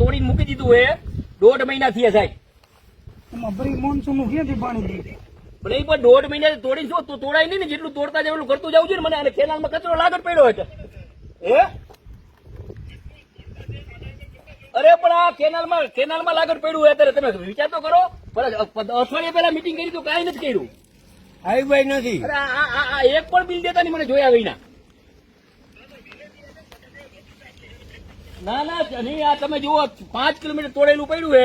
તોડીને મૂકી દીધું એ દોઢ મહિના થયા સાહેબ. એમાં મોનસૂન ક્યાંથી પાણી દે પણ એ પણ દોઢ મહિના તોડી શું? તો તોડાય નહીં ને જેટલું તોડતા જાય એટલું કરતું જવું છે ને મને. અને કેનાલમાં કચરો લાગત પડ્યો છે હે? અરે પણ આ કેનાલમાં કેનાલમાં લાગત પડ્યું હોય અત્યારે તમે વિચાર તો કરો. અઠવાડિયા પહેલા મીટિંગ કરી તો કાંઈ નથી કર્યું. હાઈવે નથી. એક પણ બિલ દેતા નહીં મને જોયા વિના. ના ના નહીં આ તમે જુઓ પાંચ કિલોમીટર તોડેલું પડ્યું છે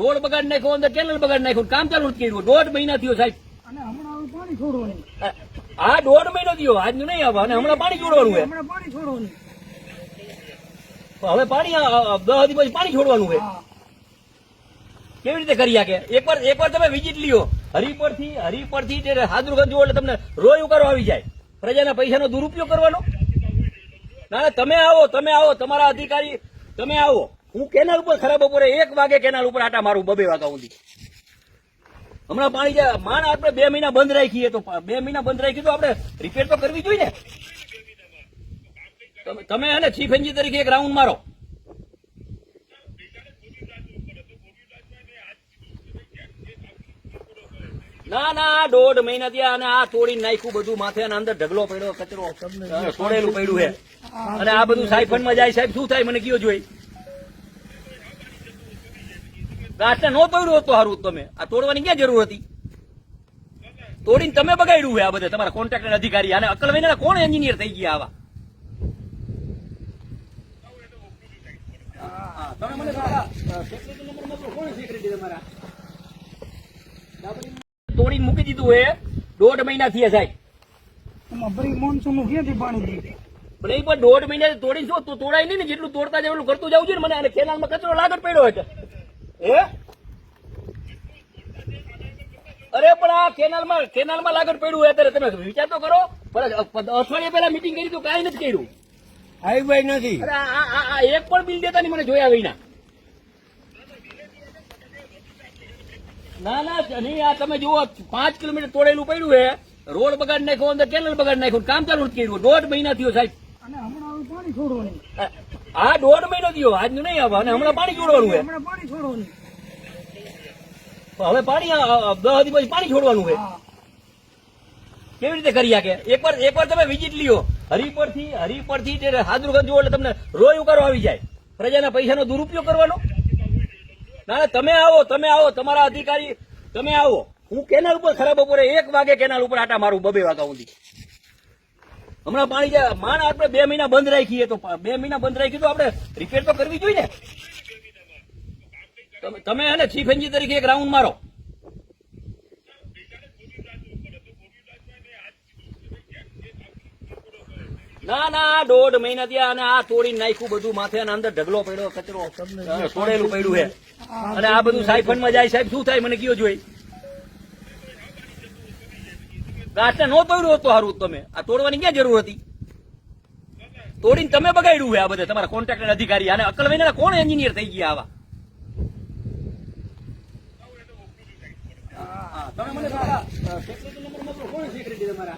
રોડ બગાડ નાખ્યો અંદર કેનલ બગાડ નાખ્યું કામ ચાલુ નથી કર્યું. દોઢ મહિના થયો સાહેબ. અને હમણાં પાણી છોડવાનું. આ દોઢ મહિનો થયો. આજનું નહીં આવે. અને હમણાં પાણી છોડવાનું છે હમણાં પાણી છોડવાનું. હવે પાણી દસ દિવસ પછી પાણી છોડવાનું છે કેવી રીતે કરી શકે? એકવાર એકવાર તમે વિઝિટ લ્યો. હરિપરથી હરિપરથી હાદરુગંજ જુઓ એટલે તમને રોય ઉકારો આવી જાય. પ્રજાના પૈસાનો દુરુપયોગ કરવાનો. ના તમે આવો તમે આવો, તમારા અધિકારી, તમે આવો. હું કેનાલ ઉપર ખરાબ બપોરે એક વાગે કેનાલ ઉપર આટા મારું બબે વાગા સુધી હમણાં પાણી જાય માણ આપણે બે મહિના બંધ રાખીએ તો, બે મહિના બંધ રાખીએ તો આપણે રિપેર તો કરવી જોઈએ ને? તમે હે ને ચીફ એન્જિન તરીકે એક રાઉન્ડ મારો. ના ના, દોઢ મહિના થયા અને આ તોડી નાખ્યું બધું. માથે અંદર ઢગલો પડ્યો, કચરો તોડેલું પડ્યું હે અને આ બધું સાયફનમાં જાય. સાહેબ, શું થાય? મને કયો જોઈ. ગાંઠને નો તોડ્યું હતું સારું તમે. આ તોડવાની ક્યાં જરૂર હતી? તોડીને તમે બગાડ્યું હે આ બધે. તમારા કોન્ટ્રાક્ટર અધિકારી. અને અકલ મહિના કોણ એન્જિનિયર થઈ ગયા આવા? તમે મને. કોણ સેક્રેટરી તમારા? તોડીને મૂકી દીધું એ દોઢ મહિના થયા સાહેબ. ભરી મોનસૂનનું ક્યાંથી પાણી દે પણ એ પણ દોઢ મહિના તોડી શું? તું તોડાય નહીં ને જેટલું તોડતા જાય એટલું કરતું જવું છે ને મને. અને કેનાલમાં કચરો લાગત પડ્યો છે હે? અરે પણ આ કેનાલમાં કેનાલમાં લાગત પડ્યું હોય અત્યારે તમે વિચાર તો કરો. અઠવાડિયા પહેલા મીટિંગ કરી તો કાંઈ નથી કર્યું. હાઈવે નથી. અરે આ આ- આ- આ એક પણ બિલ દેતા નહીં મને જોયા વિના. ના ના નહીં આ તમે જુઓ પાંચ કિલોમીટર તોડેલું પડ્યું હે. રોડ બગાડ નાખ્યો અંદર કેનલ બગાડ નાખ્યું કામ ચાલુ કર્યું. દોઢ મહિના થયો સાહેબ. અને હમણાં પાણી છોડવાનું. આ દોઢ મહિનો થયો આજ નહીં આવે અને હમણાં પાણી છોડવાનું હે. હમણાં પાણી છોડવાનું. હવે પાણી દસ દી પછી પાણી છોડવાનું હે. કેવી રીતે કરી શકે? એકવાર એકવાર તમે વિઝિટ લ્યો. હરિપરથી હરિપરથી તે હાદરુગંજ જુઓ એટલે તમને રોય ઉકારો આવી જાય. પ્રજાના પૈસાનો દુરુપયોગ કરવાનો. ના તમે આવો તમે આવો, તમારા અધિકારી, તમે આવો. હું કેનાલ ઉપર ખરાબ બપોરે એક વાગે કેનાલ ઉપર આટા મારું બબે વાગા સુધી. હમણાં પાણી જાય માણ આપણે બે મહિના બંધ રાખીએ તો બે મહિના બંધ રાખીએ તો આપણે રિપેર તો કરવી જોઈએ ને? તમે- તમે હે ને ચીફ એન્જિન તરીકે એક રાઉન્ડ મારો. ના ના દોઢ મહિના થયા અને આ તોડી નાખ્યું બધું. માથે અંદર ઢગલો પડ્યો કચરો તોડેલું પડ્યું હે અને આ બધું સાયફનમાં જાય. સાહેબ શું થાય? મને કયો જોઈ. ગાંઠને નો તોડ્યું હતું સારું તમે. આ તોડવાની ક્યાં જરૂર હતી? તોડીને તમે બગાડ્યું હોય આ બધે. તમારા કોન્ટ્રાક્ટર અધિકારી અને અકલ મહિના કોણ એન્જિનિયર થઈ ગયા આવા? તમે મને અ, security number